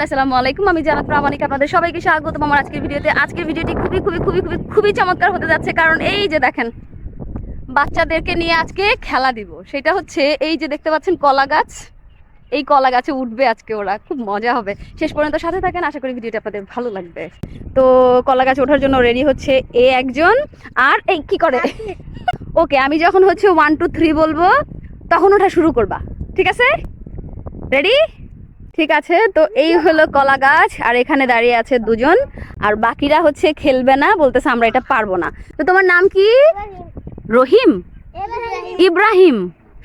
আসসালামু আলাইকুম। আমি জানাত প্রামাণিক আপনাদের সবাইকে স্বাগতম আমার আজকের ভিডিওতে। আজকের ভিডিওটি খুবই খুবই খুবই খুবই খুবই চমৎকার হতে যাচ্ছে। কারণ এই যে দেখেন, বাচ্চাদেরকে নিয়ে আজকে খেলা দিব। সেটা হচ্ছে এই যে দেখতে পাচ্ছেন কলা গাছ। এই কলা গাছে উঠবে আজকে ওরা। খুব মজা হবে। শেষ পর্যন্ত সাথে থাকেন। আশা করি ভিডিওটা আপনাদের ভালো লাগবে। তো কলা গাছ ওঠার জন্য রেডি হচ্ছে এ একজন। আর এই কি করে? ওকে, আমি যখন হচ্ছে ওয়ান টু থ্রি বলব, তখন ওঠা শুরু করবা। ঠিক আছে? রেডি ঠিক আছে তো এই হলো কলা গাছ আর এখানে দাঁড়িয়ে আছে দুজন আর বাকিরা হচ্ছে খেলবে না বলতেছে আমরা এটা পারব না। তো তোমার নাম কি? রহিম? ইব্রাহিম।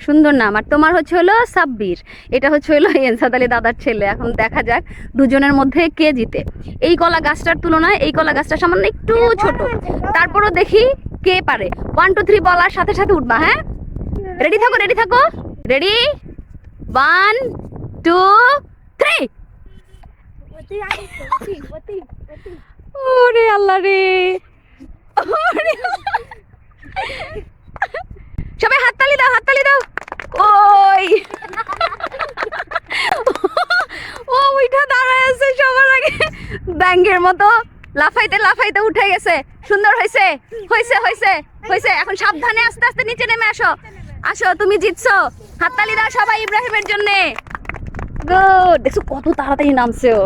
সুন্দর নাম আর তোমার হচ্ছে হলো সাব্বির। এটা হচ্ছে হলো এনসাদ আলী দাদার ছেলে এখন দেখা যাক দুজনের মধ্যে কে জিতে। এই কলা গাছটার তুলনায় এই কলা গাছটা সামান্য একটু ছোট। তারপরও দেখি কে পারে। ওয়ান টু থ্রি বলার সাথে সাথে উঠবা হ্যাঁ? রেডি থাকো রেডি থাকো? রেডি ওয়ান টু থ্রি ওরে আল্লাহ রে। সবাই হাততালি দাও হাততালি দাও। ওই। ও উঠা দাঁড়ায় আছে সবার আগে। ব্যাঙ্গের মতো লাফাইতে লাফাইতে উঠে গেছে। সুন্দর হয়েছে। হয়েছে হয়েছে হয়েছে। এখন সাবধানে আস্তে আস্তে নিচে নেমে আসো। আসো, তুমি জিতছো। হাততালি দাও সবাই ইব্রাহিমের জন্য। গুড দেখছ কত তাড়াতাড়ি নামছে ও।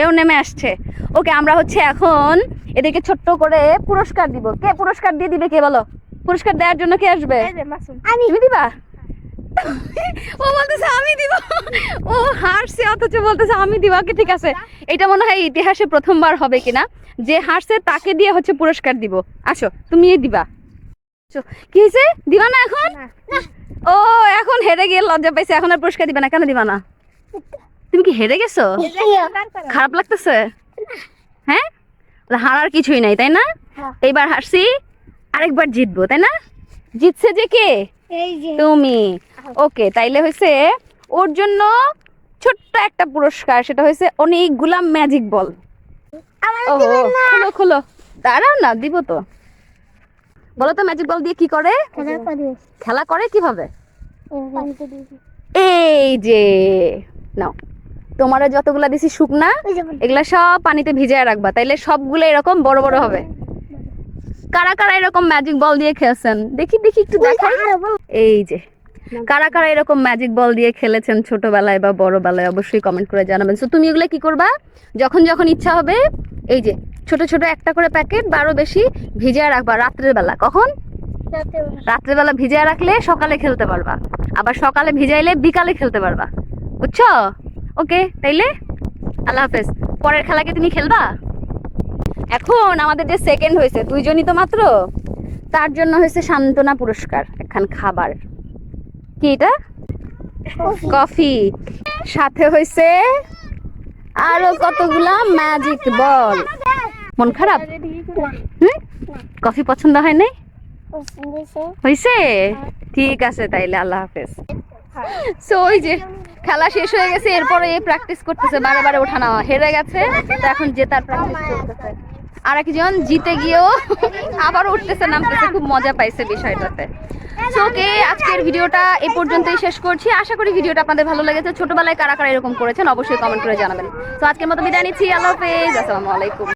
এও নেমে আসছে। ওকে আমরা হচ্ছে এখন এদেরকে ছোট্ট করে পুরস্কার দিব। কে পুরস্কার দিয়ে দিবে কে বলো? পুরস্কার দেওয়ার জন্য কে আসবে? তুমি দিবা? ও বলতেছে আমি দিব। ও হারছে অথচ বলতেছে আমি দিব। ওকে ঠিক আছে। এটা মনে হয় ইতিহাসে প্রথমবার হবে কিনা। যে হারছে তাকে দিয়ে হচ্ছে পুরস্কার দিব। আসো তুমি দিবা। কি হয়েছে দিবা না এখন? ও এখন হেরে গিয়ে লজ্জা পাইছে। এখন আর পুরস্কার দিবা না। কেন দিবা না? তুমি কি হেরে গেছো? খারাপ লাগতেছে? হ্যাঁ? হারার কিছুই নাই তাই না? হ্যাঁ। এইবার হারছি আরেকবার জিতবো তাই না? জিতছে যে কে? তুমি। ওকে তাইলে হয়েছে ওর জন্য ছোট্ট একটা পুরস্কার সেটা হয়েছে অনেকগুলা ম্যাজিক বল খোলো খোলো। দাঁড়াও না দিব তো। বলো তো ম্যাজিক বল দিয়ে কি করে? খেলা করে। কীভাবে? এই যে। নাও। তোমার যতগুলা দিছি শুকনা এগুলা সব পানিতে ভিজায় রাখবা। তাইলে সবগুলো এরকম বড় বড় হবে। কারা কারা এরকম ম্যাজিক বল দিয়ে খেলছেন? দেখি দেখি একটু দেখাই। এই যে কারা কারা এরকম ম্যাজিক বল দিয়ে খেলেছেন ছোটবেলায় বা বড়বেলায় অবশ্যই কমেন্ট করে জানাবেন। সো তুমি এগুলো কি করবা? যখন যখন ইচ্ছা হবে এই যে ছোট ছোট একটা করে প্যাকেট বা আরও বেশি ভিজিয়ে রাখবা রাত্রের বেলা। কখন? রাত্রের বেলা ভিজিয়ে রাখলে সকালে খেলতে পারবা। আবার সকালে ভিজাইলে বিকালে খেলতে পারবা। বুঝছ? ওকে তাইলে? আল্লাহ হাফেজ। পরের খেলাকে তুমি খেলবা? এখন আমাদের যে সেকেন্ড হয়েছে দুইজনই তো মাত্র? তার জন্য হয়েছে সান্ত্বনা পুরস্কার একখান খাবার। কি এটা? কফি। সাথে হয়েছে আরও কতগুলা ম্যাজিক বল মন খারাপ? হুম? কফি পছন্দ হয় নাই? হয়েছে। ঠিক আছে তাইলে আল্লাহ হাফেজ। সো ওই যে খেলা শেষ হয়ে গেছে, এরপরে এই প্র্যাকটিস করতেছে বারে বারে ওঠা নেওয়া হেরে গেছে, তো এখন জেতার প্র্যাকটিস করতেছে আর একজন জিতে গিয়েও আবার উঠতেছে, নামতেছে, খুব মজা পাইছে বিষয়টাতে। ওকে আজকের ভিডিওটা এ পর্যন্তই শেষ করছি। আশা করি ভিডিওটা আপনাদের ভালো লেগেছে। ছোটবেলায় কারা কারা এরকম করেছেন, অবশ্যই কমেন্ট করে জানাবেন। তো আজকের মতো বিদায় নিচ্ছি, আল্লাহ হাফেজ, আসসালামু আলাইকুম।